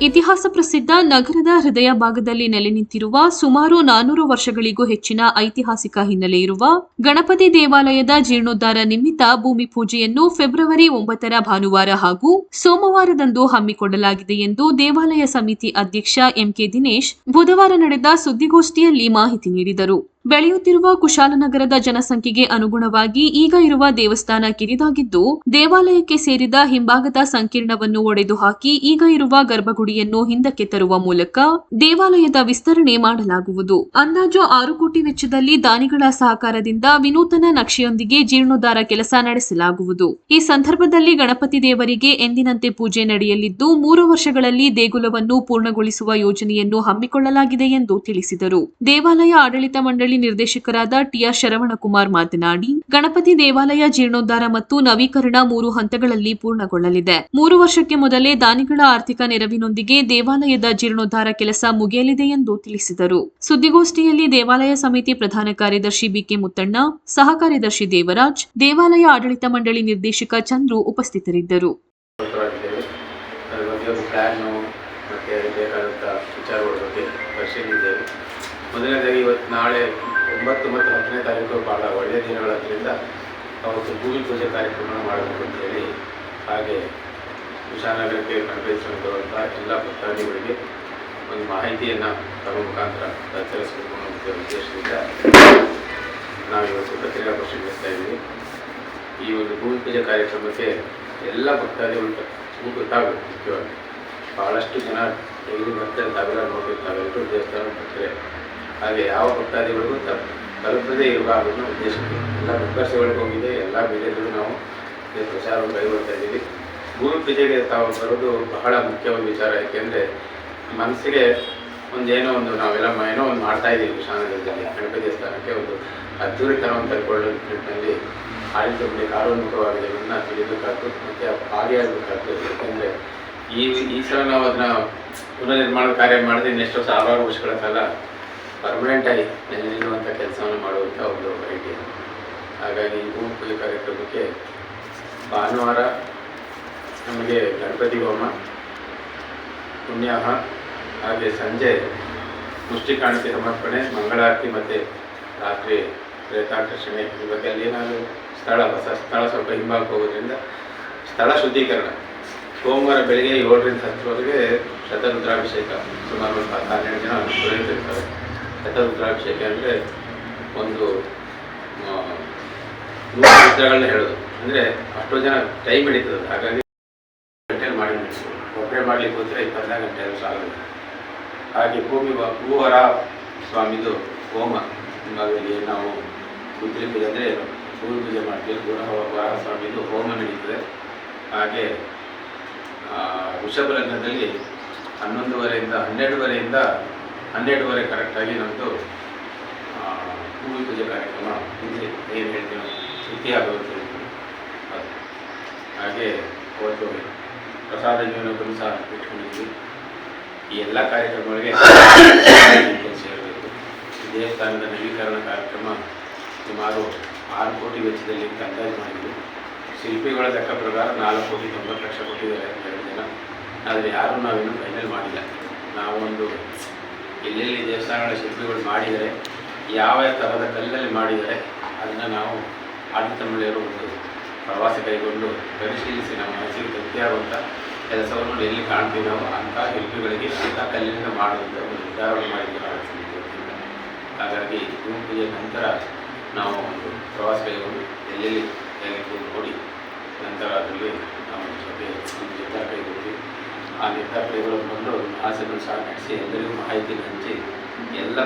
ಇತಿಹಾಸ ಪ್ರಸಿದ್ಧ ನಗರದ ಹೃದಯ ಭಾಗದಲ್ಲಿ ನೆಲೆ ನಿಂತಿರುವ ಸುಮಾರು ನಾನೂರು ವರ್ಷಗಳಿಗೂ ಹೆಚ್ಚಿನ ಐತಿಹಾಸಿಕ ಹಿನ್ನೆಲೆ ಇರುವ ಗಣಪತಿ ದೇವಾಲಯದ ಜೀರ್ಣೋದ್ಧಾರ ನಿಮಿತ್ತ ಭೂಮಿ ಪೂಜೆಯನ್ನು ಫೆಬ್ರವರಿ ಒಂಬತ್ತರ ಭಾನುವಾರ ಹಾಗೂ ಸೋಮವಾರದಂದು ಹಮ್ಮಿಕೊಳ್ಳಲಾಗಿದೆ ಎಂದು ದೇವಾಲಯ ಸಮಿತಿ ಅಧ್ಯಕ್ಷ ಎಂಕೆ ದಿನೇಶ್ ಬುಧವಾರ ನಡೆದ ಸುದ್ದಿಗೋಷ್ಠಿಯಲ್ಲಿ ಮಾಹಿತಿ ನೀಡಿದರು. ಬೆಳೆಯುತ್ತಿರುವ ಕುಶಾಲನಗರದ ಜನಸಂಖ್ಯೆಗೆ ಅನುಗುಣವಾಗಿ ಈಗ ಇರುವ ದೇವಸ್ಥಾನ ಕಿರಿದಾಗಿದ್ದು, ದೇವಾಲಯಕ್ಕೆ ಸೇರಿದ ಹಿಂಭಾಗದ ಸಂಕೀರ್ಣವನ್ನು ಒಡೆದು ಹಾಕಿ ಈಗ ಇರುವ ಗರ್ಭಗುಡಿಯನ್ನು ಹಿಂದಕ್ಕೆ ತರುವ ಮೂಲಕ ದೇವಾಲಯದ ವಿಸ್ತರಣೆ ಮಾಡಲಾಗುವುದು. ಅಂದಾಜು ಆರು ಕೋಟಿ ವೆಚ್ಚದಲ್ಲಿ ದಾನಿಗಳ ಸಹಕಾರದಿಂದ ವಿನೂತನ ನಕ್ಷೆಯೊಂದಿಗೆ ಜೀರ್ಣೋದ್ಧಾರ ಕೆಲಸ ನಡೆಸಲಾಗುವುದು. ಈ ಸಂದರ್ಭದಲ್ಲಿ ಗಣಪತಿ ದೇವರಿಗೆ ಎಂದಿನಂತೆ ಪೂಜೆ ನಡೆಯಲಿದ್ದು, ಮೂರು ವರ್ಷಗಳಲ್ಲಿ ದೇಗುಲವನ್ನು ಪೂರ್ಣಗೊಳಿಸುವ ಯೋಜನೆಯನ್ನು ಹಮ್ಮಿಕೊಳ್ಳಲಾಗಿದೆ ಎಂದು ತಿಳಿಸಿದರು. ದೇವಾಲಯ ಆಡಳಿತ ಮಂಡಳಿ ನಿರ್ದೇಶಕರಾದ ಟಿಆರ್ ಶರವಣಕುಮಾರ್ ಮಾತನಾಡಿ, ಗಣಪತಿ ದೇವಾಲಯ ಜೀರ್ಣೋದ್ಧಾರ ಮತ್ತು ನವೀಕರಣ ಮೂರು ಹಂತಗಳಲ್ಲಿ ಪೂರ್ಣಗೊಳ್ಳಲಿದೆ. ಮೂರು ವರ್ಷಕ್ಕೆ ಮೊದಲೇ ದಾನಿಗಳ ಆರ್ಥಿಕ ನೆರವಿನೊಂದಿಗೆ ದೇವಾಲಯದ ಜೀರ್ಣೋದ್ಧಾರ ಕೆಲಸ ಮುಗಿಯಲಿದೆ ಎಂದು ತಿಳಿಸಿದರು. ಸುದ್ದಿಗೋಷ್ಠಿಯಲ್ಲಿ ದೇವಾಲಯ ಸಮಿತಿ ಪ್ರಧಾನ ಕಾರ್ಯದರ್ಶಿ ಬಿಕೆ ಮುತ್ತಣ್ಣ ಸಹ ಕಾರ್ಯದರ್ಶಿ ದೇವರಾಜ್, ದೇವಾಲಯ ಆಡಳಿತ ಮಂಡಳಿ ನಿರ್ದೇಶಕ ಚಂದ್ರು ಉಪಸ್ಥಿತರಿದ್ದರು. ಮೊದಲನೇದಾಗಿ ಇವತ್ತು ನಾಳೆ ಒಂಬತ್ತು ಮತ್ತು ಹತ್ತನೇ ತಾರೀಕು ಭಾಳ ಒಳ್ಳೆಯ ದಿನಗಳಾದ್ದರಿಂದ ಅವತ್ತು ಭೂಮಿ ಪೂಜೆ ಕಾರ್ಯಕ್ರಮ ಮಾಡಬೇಕು ಅಂತೇಳಿ ಹಾಗೆ ವಿಶಾಲನಗರಕ್ಕೆ ಕಣಬೇಯಿಸಿಕೊಂಡು ಬರುವಂಥ ಎಲ್ಲ ಭಕ್ತಾದಿಗಳಿಗೆ ಒಂದು ಮಾಹಿತಿಯನ್ನು ತಮ್ಮ ಮುಖಾಂತರ ಪ್ರಚರಿಸಬೇಕು ಅನ್ನೋ ಉದ್ದೇಶದಿಂದ ನಾವಿವತ್ತು ಪತ್ರಿಕಾಗೋಷ್ಠಿ ನಡೆಸ್ತಾ ಇದ್ದೀವಿ. ಈ ಒಂದು ಭೂಮಿ ಪೂಜೆ ಕಾರ್ಯಕ್ರಮಕ್ಕೆ ಎಲ್ಲ ಭಕ್ತಾದಿಗಳು ಗೊತ್ತಾಗಬೇಕು ಮುಖ್ಯವಾಗಿ. ಭಾಳಷ್ಟು ಜನ ಇಲ್ಲಿ ಬರ್ತಾರೆ ತಾವೆಲ್ಲ ನೋಡಿರ್ತಾರೆ ಎಲ್ಲರೂ ದೇವಸ್ಥಾನ ಬರ್ತಾರೆ ಹಾಗೆ ಯಾವ ಭಕ್ತಾದಿಗಳಿಗೂ ತಲುಪದೆ ಇರಬಾರ್ದು ಅನ್ನೋ ಉದ್ದೇಶಕ್ಕೆ ಎಲ್ಲ ಮೆಂಬರ್ಸ್ಗಳಿಗೆ ಹೋಗಿದೆ, ಎಲ್ಲ ಬೇರೆಗಳು ನಾವು ಪ್ರಚಾರವನ್ನು ಕೈಗೊಳ್ತಾ ಇದ್ದೀವಿ. ಭೂಮಿ ಪೂಜೆಗೆ ತಾವು ಬರೋದು ಬಹಳ ಮುಖ್ಯವಾದ ವಿಚಾರ, ಯಾಕೆಂದರೆ ಮನಸ್ಸಿಗೆ ಒಂದು ಏನೋ ಒಂದು ನಾವೆಲ್ಲ ಏನೋ ಒಂದು ಮಾಡ್ತಾ ಇದ್ದೀವಿ ವಿಶಾನದಲ್ಲಿ ಗಣಪತಿ ದೇವಸ್ಥಾನಕ್ಕೆ ಒಂದು ಅದ್ದೂರಿತನವನ್ನು ತಗೊಳ್ಳೋ ನಿಟ್ಟಿನಲ್ಲಿ ಆಡಳಿತ ಮುಂದೆ ಕಾರ್ಯೋನ್ಮುಖವಾಗಿದೆ ಅದನ್ನು ತಿಳಿಬೇಕಾಗ್ತದೆ, ಮತ್ತು ಭಾಗಿಯಾಗಬೇಕಾಗ್ತದೆ ಯಾಕೆಂದರೆ ಈ ಈ ಸಲ ನಾವು ಅದನ್ನ ಪುನರ್ನಿರ್ಮಾಣ ಕಾರ್ಯ ಮಾಡಿದ್ರೆ ನೆಕ್ಸ್ಟ್ ಸಾವಿರಾರು ವರ್ಷಗಳ ಕಾಲ ಪರ್ಮನೆಂಟಾಗಿ ನೆಲೆ ನಿಲ್ಲುವಂಥ ಕೆಲಸವನ್ನು ಮಾಡುವಂಥ ಒಂದು ಐಡಿಯಾ ಹಾಗಾಗಿ ಹೂ ಪೂಜೆ ಕಾರ್ಯಕ್ರಮಕ್ಕೆ ಭಾನುವಾರ ನಮಗೆ ಗಣಪತಿ ಹೋಮ, ಪುಣ್ಯಾಹ ಹಾಗೆ ಸಂಜೆ ಮುಷ್ಟಿ ಕಾಣಿಕೆ ಸಮರ್ಪಣೆ, ಮಂಗಳಾರತಿ ಮತ್ತು ರಾತ್ರಿ ಪ್ರೇತಾಕರ್ಷಣೆ ಅಲ್ಲಿ ಏನಾದರೂ ಸ್ಥಳ ಹೊಸ ಸ್ಥಳ ಸ್ವಲ್ಪ ಹಿಂಬಾಗಿ ಹೋಗೋದ್ರಿಂದ ಸ್ಥಳ ಶುದ್ಧೀಕರಣ. ಸೋಮವಾರ ಬೆಳಿಗ್ಗೆ ಏಳರಿಂದ ಹತ್ತರವರೆಗೆ ಶತರುದ್ರಾಭಿಷೇಕ. ಸುಮಾರು ಒಂದು ಹತ್ತು ಹನ್ನೆರಡು ಜನ ಪುರೋಹಿತರಿರ್ತಾರೆ ಶತರುದ್ರಾಭಿಷೇಕ ಅಂದರೆ ಒಂದು ನೂರು ಚಿತ್ರಗಳನ್ನ ಹೇಳೋದು. ಅಂದರೆ ಅಷ್ಟೋ ಜನ ಟೈಮ್ ಹಿಡಿತದೆ ಹಾಗಾಗಿ ಗಂಟೆಯಲ್ಲಿ ಮಾಡಿ ಮುಗಿಸ್ಬೋದು ಒಬ್ಬರೇ ಮಾಡಲಿಕ್ಕೆ ಹೋದರೆ ಗಂಟೆ ಆದರೂ ಆಗುತ್ತೆ ಹಾಗೆ ಭೂಮಿ ಭೂವರ ಸ್ವಾಮಿದು ಹೋಮ. ಹಿಂಭಾಗದಲ್ಲಿ ನಾವು ಗುದ್ರಿ ಪೂಜೆ ಅಂದರೆ ಭೂಮಿ ಪೂಜೆ ಮಾಡ್ತೀವಿ. ಭೂರ, ವರಹ ಸ್ವಾಮಿದು ಹೋಮ ನಡೀತದೆ. ಹಾಗೆ ವೃಷಭ ಲಗ್ನದಲ್ಲಿ ಹನ್ನೊಂದುವರೆಯಿಂದ ಹನ್ನೆರಡುವರೆಯಿಂದ ಹನ್ನೆರಡುವರೆ ಕರೆಕ್ಟಾಗಿ ನಮ್ಮದು ಭೂಮಿ ಪೂಜೆ ಕಾರ್ಯಕ್ರಮ ಇದೆ ಏನು ಹೇಳ್ತೀವಿ ಶುದ್ಧಿ ಆಗೋದು ಅದು ಹಾಗೆ ಅವತ್ತು ಪ್ರಸಾದ ಜೀವನಕ್ಕೂ ಸಹ ಇಟ್ಕೊಂಡಿದ್ವಿ ಈ ಎಲ್ಲ ಕಾರ್ಯಕ್ರಮಗಳಿಗೆ ಸೇರಬೇಕು ದೇವಸ್ಥಾನದ ನವೀಕರಣ ಕಾರ್ಯಕ್ರಮ ಸುಮಾರು ಆರು ಕೋಟಿ ವೆಚ್ಚದಲ್ಲಿ ಅಂದಾಜು ಮಾಡಿದ್ವಿ. ಶಿಲ್ಪಿಗಳ ಲೆಕ್ಕ ಪ್ರಕಾರ ನಾಲ್ಕು ಕೋಟಿ ತೊಂಬತ್ತು ಲಕ್ಷ ಕೊಟ್ಟಿದ್ದಾರೆ ಎರಡು ಜನ. ಆದರೆ ಯಾರೂ ನಾವೇನು ಫೈನಲ್ ಮಾಡಿಲ್ಲ. ನಾವೊಂದು ಎಲ್ಲೆಲ್ಲಿ ದೇವಸ್ಥಾನಗಳ ಶಿಲ್ಪಿಗಳು ಮಾಡಿದರೆ, ಯಾವ ಥರದ ಕಲ್ಲಲ್ಲಿ ಮಾಡಿದರೆ, ಅದನ್ನು ನಾವು ಆಡಳಿತ ಒಂದು ಪ್ರವಾಸ ಕೈಗೊಂಡು ಪರಿಶೀಲಿಸಿ ನಮ್ಮ ಮನಸ್ಸಿಗೆ ತೃಪ್ತಿಯಾಗುವಂಥ ಕೆಲಸವನ್ನು ಎಲ್ಲಿ ಕಾಣ್ತೀವಿ ನಾವು, ಅಂಥ ಶಿಲ್ಪಿಗಳಿಗೆ ಅಂಥ ಕಲ್ಲಿನಿಂದ ಮಾಡುವಂಥ ಒಂದು ನಿರ್ಧಾರವನ್ನು ವತಿಯಿಂದ. ಹಾಗಾಗಿ ಭೂಮಿ ಪೂಜೆ ನಂತರ ನಾವು ಒಂದು ಪ್ರವಾಸ ಕೈಗೊಂಡು ಎಲ್ಲೆಲ್ಲಿ ಹೇಗೆ ನೋಡಿ, ನಂತರ ಅದರಲ್ಲಿ ನಾವು ಜೊತೆ ನಿರ್ಧಾರ ಕೈಗೊಂಡು ಆ ನಿರ್ಧಾರ ಕೈಗೊಳ್ಳೋದು ಬಂದು ಆಸೆಗಳು ಸಹ ನಡೆಸಿ ಎಲ್ಲರಿಗೂ ಮಾಹಿತಿ ಹಂಚಿ ಎಲ್ಲ